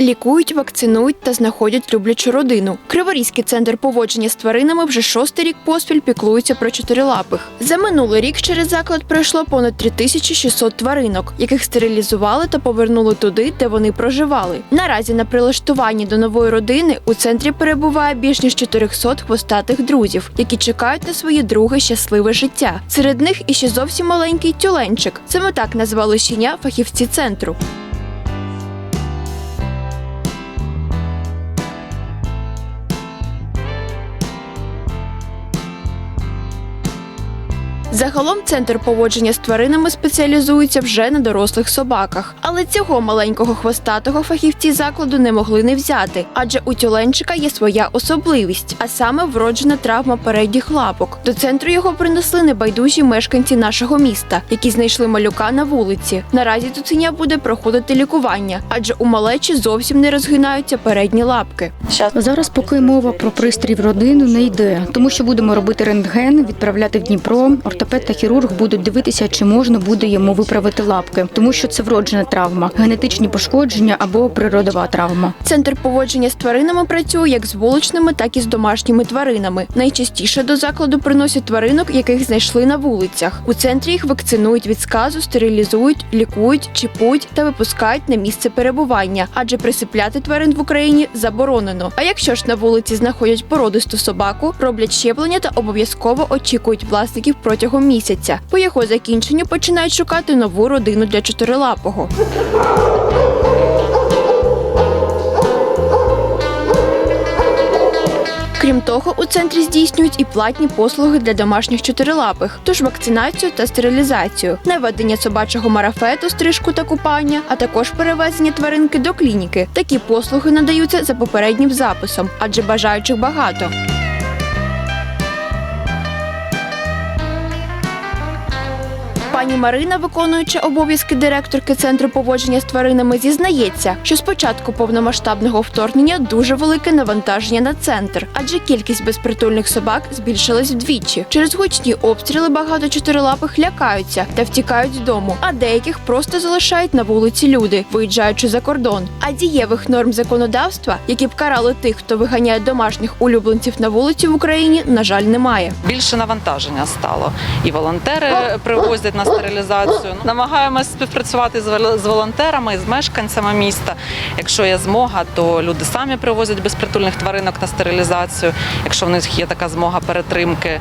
Лікують, вакцинують та знаходять люблячу родину. Криворізький центр поводження з тваринами вже шостий рік поспіль піклується про чотирилапих. За минулий рік через заклад пройшло понад 3600 тваринок, яких стерилізували та повернули туди, де вони проживали. Наразі на прилаштуванні до нової родини у центрі перебуває більш ніж 400 хвостатих друзів, які чекають на своє друге щасливе життя. Серед них і ще зовсім маленький тюленчик. Саме так назвали щеня фахівці центру. Загалом центр поводження з тваринами спеціалізується вже на дорослих собаках. Але цього маленького хвостатого фахівці закладу не могли не взяти, адже у тюленчика є своя особливість, а саме вроджена травма передніх лапок. До центру його принесли небайдужі мешканці нашого міста, які знайшли малюка на вулиці. Наразі цуценя буде проходити лікування, адже у малечі зовсім не розгинаються передні лапки. Зараз поки мова про пристрій в родину не йде, тому що будемо робити рентген, відправляти в Дніпро. Ортопед та хірург будуть дивитися, чи можна буде йому виправити лапки, тому що це вроджена травма, генетичні пошкодження або природова травма. Центр поводження з тваринами працює як з вуличними, так і з домашніми тваринами. Найчастіше до закладу приносять тваринок, яких знайшли на вулицях. У центрі їх вакцинують від сказу, стерилізують, лікують, чіпують та випускають на місце перебування, адже присипляти тварин в Україні заборонено. А якщо ж на вулиці знаходять породисту собаку, роблять щеплення та обов'язково очікують власників протягом місяця. По його закінченню починають шукати нову родину для чотирилапого. Крім того, у центрі здійснюють і платні послуги для домашніх чотирилапих, тож вакцинацію та стерилізацію, наведення собачого марафету, стрижку та купання, а також перевезення тваринки до клініки. Такі послуги надаються за попереднім записом, адже бажаючих багато. Пані Марина, виконуючи обов'язки директорки центру поводження з тваринами, зізнається, що з початку повномасштабного вторгнення дуже велике навантаження на центр, адже кількість безпритульних собак збільшилась вдвічі. Через гучні обстріли багато чотирилапих лякаються та втікають з дому, а деяких просто залишають на вулиці люди, виїжджаючи за кордон. А дієвих норм законодавства, які б карали тих, хто виганяє домашніх улюбленців на вулиці в Україні, на жаль, немає. більше навантаження стало. І волонтери привозять на стерилізацію. Намагаємось співпрацювати з вол- з волонтерами, з мешканцями міста. Якщо є змога, то люди самі привозять безпритульних тваринок на стерилізацію. Якщо в них є така змога перетримки.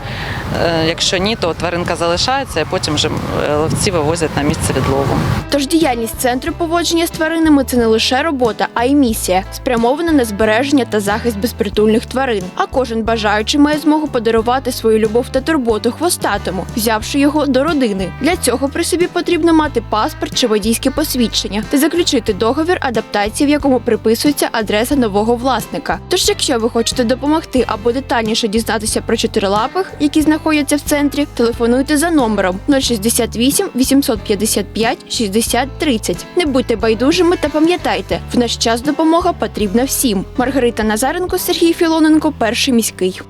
Е, Якщо ні, то тваринка залишається, і потім вже е, ловці вивозять на місце відлову. Тож діяльність центру поводження з тваринами це не лише робота, а й місія, спрямована на збереження та захист безпритульних тварин. А кожен бажаючий має змогу подарувати свою любов та турботу хвостатому, взявши його до родини. Для цього при собі потрібно мати паспорт чи водійське посвідчення та заключити договір адаптації, в якому приписується адреса нового власника. Тож, якщо ви хочете допомогти або детальніше дізнатися про чотирилапих, які знаходяться в центрі, телефонуйте за номером 068 855 60 30. Не будьте байдужими та пам'ятайте, в наш час допомога потрібна всім. Маргарита Назаренко, Сергій Філоненко, перший міський.